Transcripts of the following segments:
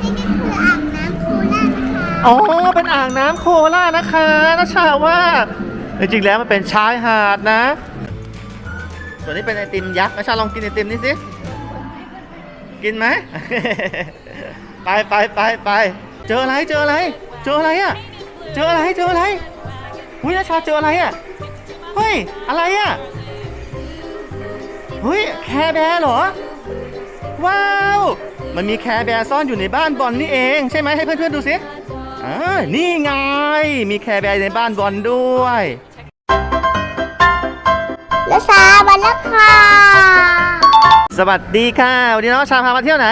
นี่ก็คืออ่างน้ำโคราชนะคะอ๋อ เป็นอ่างน้ำโคราชนะคะนัชชาว่า จริงๆแล้วมันเป็นชายหาดนะ ส่วนนี้เป็นไอติมยักษ์นัชชาลองกินไอติมนี่สิ กินไหม ไปไปไปไปเจออะไรเจออะไร เจออะไรอะ เจออะไรเจออะไรหุ้ยนัชชาเจออะไรอะ เฮ้ย อะไรอะเฮ้ยแคร์แบร์เหรอ ว้าว มันมีแคร์แบร์ซ่อนอยู่ในบ้านบอลนี่เอง ใช่ไหมให้เพื่อนๆดูสิอ่านี่ไง มีแคร์แบร์ในบ้านบอลด้วยและซาบันแล้วค่ะสวัสดีค่ะ วันนี้น้องชาพามาเที่ยวไหน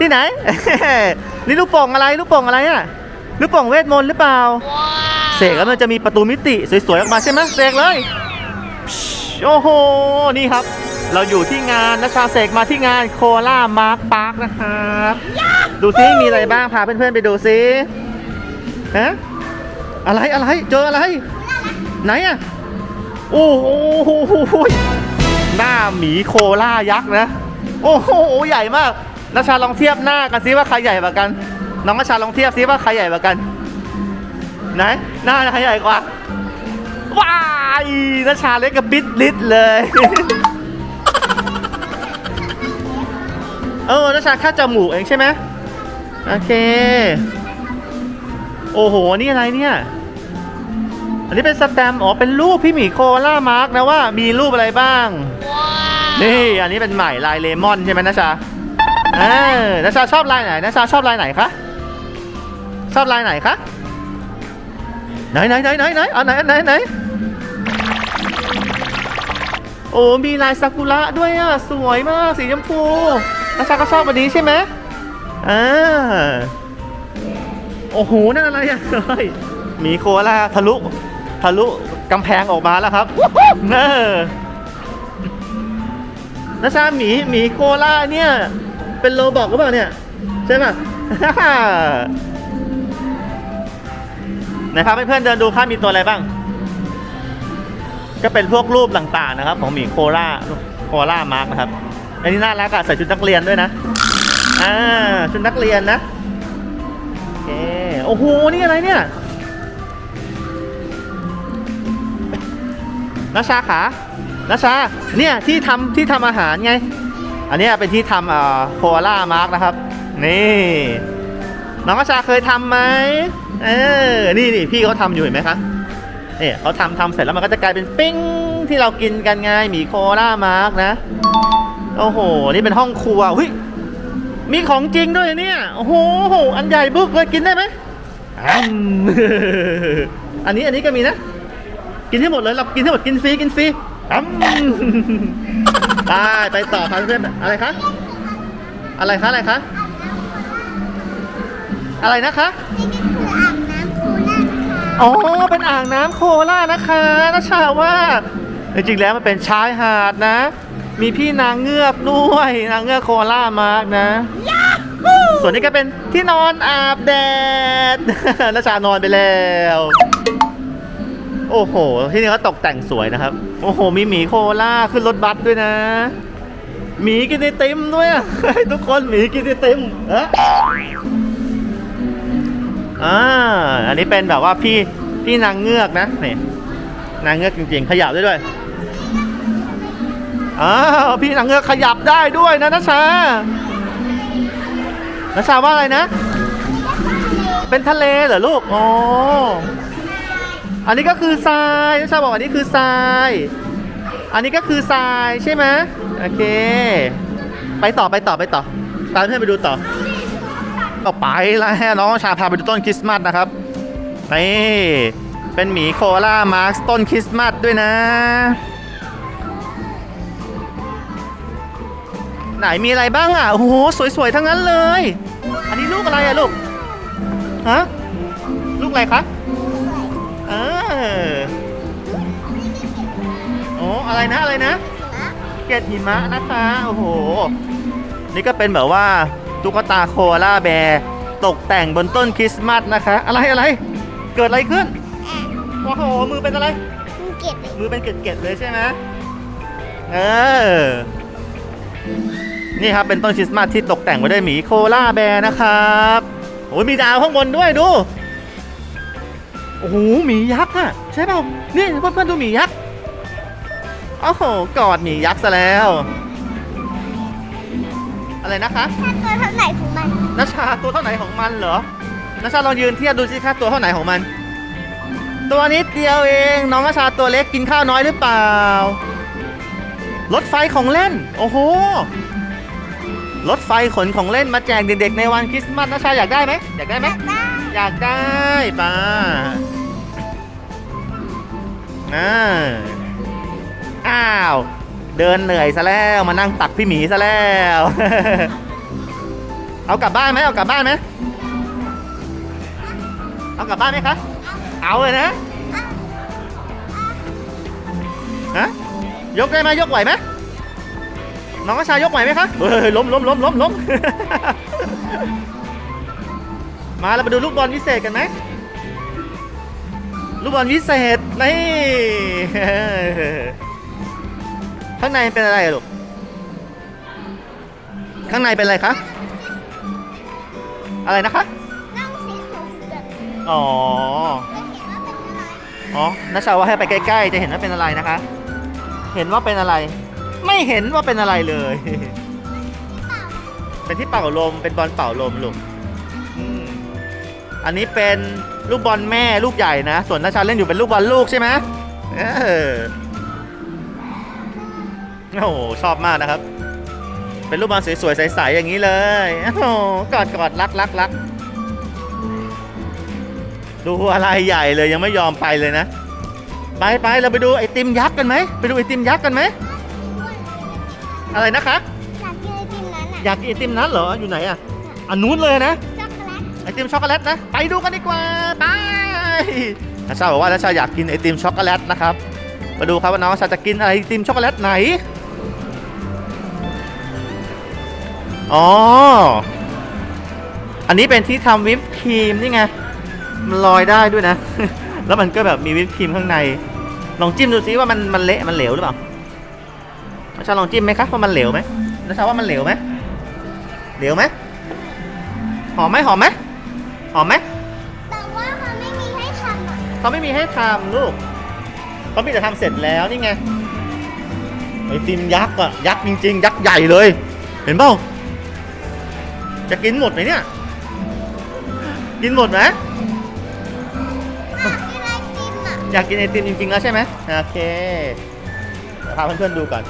ที่ไหน นี่ลูกโป่งอะไรลูกโป่งอะไรอะลูกโป่งเวทมนต์หรือเปล่าเสกแล้วมันจะมีประตูมิติสวยๆออกมาใช่ไหมเสกเลยโอ้โหนี่ครับ เราอยู่ที่งานนะชาเสกมาที่งานโคล่ามาร์คพาร์คนะครับดูซิมีอะไรบ้างพาเพื่อนๆไปดูซิฮะอะไรอะไรเจออะไร ไหนอะโอ้โหหน้าหมีโคล่ายักษ์นะ โอ้โหใหญ่มากนัชชาลองเทียบหน้ากันซิว่าใครใหญ่กว่ากัน น้องนัชชาลองเทียบซิว่าใครใหญ่กว่ากัน ไหนหน้าใครใหญ่กว่าว้ายนัชชาเล็กกับปิดลิดเลย เออนัชชาแค่จมูกเองใช่ไหมโอเค โอ้โห นี่อะไรเนี่ย อันนี้เป็นสแตมป์อ๋อ เป็นรูปพี่หมีโคล่ามาร์กนะว่ามีรูปอะไรบ้าง นี่ อันนี้เป็นใหม่ลายเลมอนใช่ไหมนะชาเออนะชาชอบลายไหนนะชาชอบลายไหนคะ ชอบลายไหนคะ ไหนไหนไหนไหนไหนเอาไหนไหนไหนโอ้มีลายซากุระด้วยอะ สวยมาก สีชมพู นะชาก็ชอบวันนี้ใช่ไหมอ่าโอ้โห นั่นอะไรอะเฮ้ยหมีโคล่าทะลุ ทะลุกำแพงออกมาแล้วครับเออนะชาหมีหมีโคล่าเนี่ย เป็นโลบอกหรือเปล่าเนี่ย ใช่ป่ะนะครับให้เพื่อนเดินดูครับมีตัวอะไรบ้าง ก็เป็นพวกรูปต่างๆนะครับ ของหมีโคล่าโคล่ามาร์กนะครับ อันนี้น่ารักอะใส่ชุดนักเรียนด้วยนะ อ่า ชุดนักเรียนนะ โอเค โอ้โห นี่อะไรเนี่ยนัชชาขานัชชา เนี่ยที่ทำที่ทำอาหารไง อันนี้เป็นที่ทำเอ่อโคอาล่ามาร์กนะครับ นี่ น้องนัชชาเคยทำไหมเออ นี่นี่พี่เขาทำอยู่เห็นไหมคะนี่ยเขาทำทำเสร็จแล้วมันก็จะกลายเป็นปิ้งที่เรากินกันไงหมีโคอาล่ามาร์กนะ โอ้โห นี่เป็นห้องครัวหุ้ยมีของจริงด้วยเนี่ย โอ้โห อันใหญ่บึกเลยกินได้ไหมอืมอันนี้อันนี้ก็มีนะ กินให้หมดเลยเรากินให้หมดกินฟรีกินฟรีอืมไปไปต่อครับเพื่อนอะไรคะ อะไรคะอะไรคะอะไรนะคะนี่ก็คืออ่างน้ำโคราชนะคะอ๋อ เป็นอ่างน้ำโคราชนะคะนัชชาว่า จริงๆแล้วมันเป็นชายหาดนะ มีพี่นางเงือกด้วย นางเงือกโคราชมาร์กนะ ส่วนนี้ก็เป็นที่นอนอาบแดดนัชชานอนไปแล้ว โอ้โห ที่นี่ก็ตกแต่งสวยนะครับ โอ้โห มีหมีโคล่าขึ้นรถบัสด้วยนะ หมีกินไอติมด้วย ทุกคนหมีกินไอติมเอะอ่า อันนี้เป็นแบบว่าพี่พี่นางเงือกนะนี่นางเงือกจริงๆ ขยับได้ด้วย อ้าวพี่นางเงือกขยับได้ด้วยนะนัชชานัชชาว่าอะไรนะ เป็นทะเลเหรอลูก อ๋อ อันนี้ก็คือทรายนัชชาบอกอันนี้คือทราย อันนี้ก็คือทรายใช่ไหมโอเค ไปต่อไปต่อไปต่อ ตามเพื่อนไปดูต่อต่อไปแล้วน้องชาพาไปดูต้นคริสต์มาสนะครับนี่เป็นหมีโคอาล่ามาร์คต้นคริสต์มาสด้วยนะ ไหนมีอะไรบ้างอะโอ้โหสวยๆทั้งนั้นเลย อันนี้ลูกอะไรอะลูกฮะลูกอะไรคะเออโอ้อะไรนะอะไรนะ เกล็ดหิมะนะคะโอ้โห นี่ก็เป็นแบบว่าตุ๊กตาโคอาล่าแบร์ตกแต่งบนต้นคริสต์มาสนะคะ อะไรอะไรเกิดอะไรขึ้นโอ้โหมือเป็นอะไรภูเก็ตเลยมือเป็นเกล็ดๆเลยใช่ไหมเออ นี่ครับเป็นต้นคริสต์มาสที่ตกแต่งไว้ด้วยหมีโคล่าแบร์นะครับโอ้ยมีดาวข้างบนด้วยดูโอ้โหหมียักษ์อะใช่เปล่านี่เพื่อนๆดูหมียักษ์โอ้โหกอดหมียักษ์ซะแล้ว อะไรนะคะถ้าตัวเท่าไหนของมันนัชชาตัวเท่าไหนของมันเหรอนัชชาลองยืนเทียบดูสิคะตัวเท่าไหนของมัน ตัวนิดเดียวเอง น้องนัชชาตัวเล็กกินข้าวน้อยหรือเปล่า รถไฟของเล่น โอ้โห รถไฟขนของเล่นมาแจกเด็กๆในวันคริสต์มาสนัชชาอยากได้ไหมอยากได้ไหมได้อยากได้ป่าอ่าอ้าว เดินเหนื่อยซะแล้วมานั่งตักพี่หมีซะแล้ว เอากลับบ้านไหมเอากลับบ้านไหมเอากลับบ้านไหมคะ เอาเลยนะ ฮะ ยกได้ไหมยกไหวไหมน้องกระชายกไหวไหมคะเฮ้ยล้มล้มล้มล้มล้มมาเราไปดูลูกบอลวิเศษกันไหมลูกบอลวิเศษนี่ข้างในเป็นอะไรอะลูกข้างในเป็นอะไรคะอะไรนะคะนั่งสีของเสืออ๋อไม่เห็นว่าเป็นอะไรอ๋อนัชชาว่าให้ไปใกล้ ๆ จะเห็นว่าเป็นอะไรนะคะ เห็นว่าเป็นอะไร ไม่เห็นว่าเป็นอะไรเลย เป็นที่เป่าลม เป็นบอลเป่าลมลูกอันนี้เป็นลูกบอลแม่ลูกใหญ่นะ ส่วนนัชาเล่นอยู่เป็นลูกบอลลูกใช่ไหมเออโอ้โหชอบมากนะครับ เป็นลูกบอลสวยๆใสๆอย่างนี้เลยโอ้โหกอดกอดรักรักรักดูอะไรใหญ่เลยยังไม่ยอมไปเลยนะ ไปไปเราไปดูไอติมยักษ์กันไหมไปดูไอติมยักษ์กันไหมอะไรนะคะ อยากกินไอติมนั้นอะอยากกินไอติมนั้นเหรออยู่ไหนอะอันนู้นเลยนะช็อกโกแลตไอติมช็อกโกแลตนะไปดูกันดีกว่าไปนัชชาบอกว่านัชชาอยากกินไอติมช็อกโกแลตนะครับมาดูครับว่าน้องนัชชาจะกินอะไรไอติมช็อกโกแลตไหนอ๋ออันนี้เป็นที่ทำวิปครีมนี่ไงมันลอยได้ด้วยนะ แล้วมันก็แบบมีวิปครีมข้างใน ลองจิ้มดูซิว่ามันมันเละมันเหลวหรือเปล่านัชชาลองจิ้มไหมครับว่ามันเหลวไหมนัชชาว่ามันเหลวไหมเหลวไหมหอมไหมหอมไหมหอมไหมแต่ว่ามันไม่มีให้ทำอะเขาไม่มีให้ทำลูกเขามีแต่ทำเสร็จแล้วนี่ไงไอติมยักษ์อะยักษ์จริง ๆ ยักษ์ใหญ่เลย เห็นเปล่าจะกินหมดไหมเนี่ย กินหมดไหม อยากกินไอติมจริงๆแล้วใช่ไหมโอเคพาเพื่อนๆดูก่อน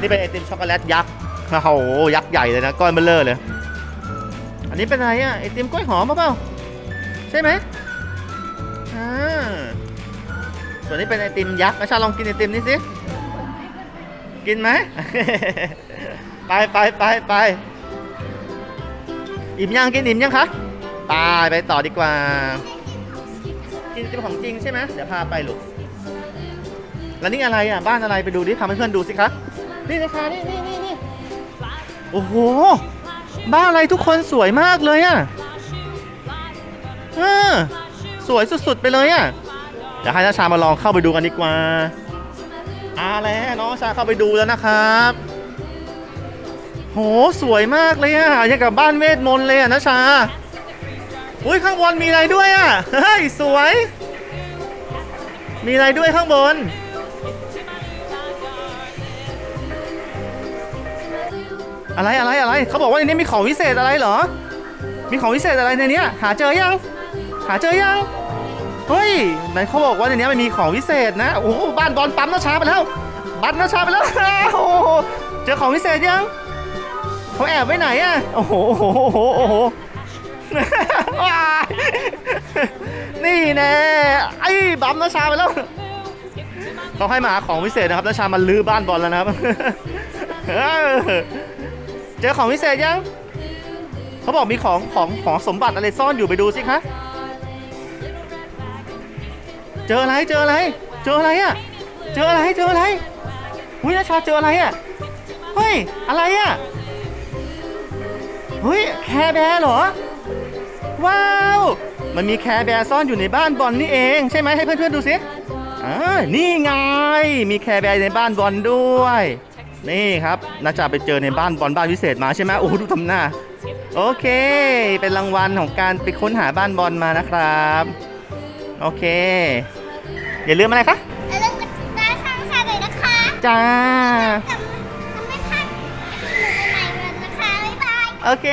นี่เป็นไอติมช็อกโกแลตยักษ์โอ้โหยักษ์ใหญ่เลยนะก้อนเบลเลอร์เลย อันนี้เป็นอะไรอะไอติมกล้วยหอมเปล่าใช่ไหมอ่าส่วนนี้เป็นไอติมยักษ์นะชาลองกินไอติมนี่สิกินไหมไปไปไปไปอิ่มยังกินอิ่มยังคะไปไปต่อดีกว่า กินไอติมของจริงใช่ไหมเดี๋ยวพาไปลูกแล้วนี่อะไรอะบ้านอะไรไปดูดิทำให้เพื่อนดูสิคะนี่นะคะนี่นี่นี่นี่โอ้โหบ้านอะไรทุกคนสวยมากเลยอะเออสวยสุดๆไปเลยอะเดี๋ยวให้น้าชามาลองเข้าไปดูกันดีกว่าอาแล้วน้องชาเข้าไปดูแล้วนะครับ โหสวยมากเลยอะยังกับบ้านเวทมนต์เลยอะนะชา อุ้ยข้างบนมีอะไรด้วยอะ เฮ้ย สวย มีอะไรด้วยข้างบน อะไรอะไรอะไรเขาบอกว่าในนี้มีของวิเศษอะไรเหรอ มีของวิเศษอะไรในนี้หาเจอยัง หาเจอยัง เฮ้ยไหนเขาบอกว่าในนี้มันมีของวิเศษนะ โอ้บ้านบอลปั๊มน้าชาไปแล้วบัตรน้าชาไปแล้วโอ้เจอของวิเศษยังเขาแอบไว้ไหนอะโอ้โหโอ้โหโอ้โห ว้ายนี่แน่ไอ้บัมน้าชาไปแล้วเขาให้มาหาของวิเศษนะครับน้าชามาลื้อบ้านบอลแล้วนะครับเจอของวิเศษยังเขาบอกมีของของของสมบัติอะไรซ่อนอยู่ไปดูสิคะเจออะไรเจออะไร เจออะไรอะเจออะไรเจออะไรหุ้ยนาชาเจออะไรอะเฮ้ยอะไรอะเฮ้ยแคร์แบร์เหรอ ว้าว มันมีแคร์แบร์ซ่อนอยู่ในบ้านบอลนี่เอง ใช่ไหมให้เพื่อนๆดูสิอ่านี่ไง มีแคร์แบร์ในบ้านบอลด้วย นี่ครับน่าจะไปเจอในบ้านบอลบ้านพิเศษมาใช่ไหมโอ้โหดูทำหน้า โอเค เป็นรางวัลของการไปค้นหาบ้านบอลมานะครับ โอเค อย่าลืมอะไรคะแล้วเรื่องกดติดตามทางชาเลยนะคะจ้าทำทำไม่พลาดสนุกใหม่ๆกันนะคะบ๊ายบาย โอเค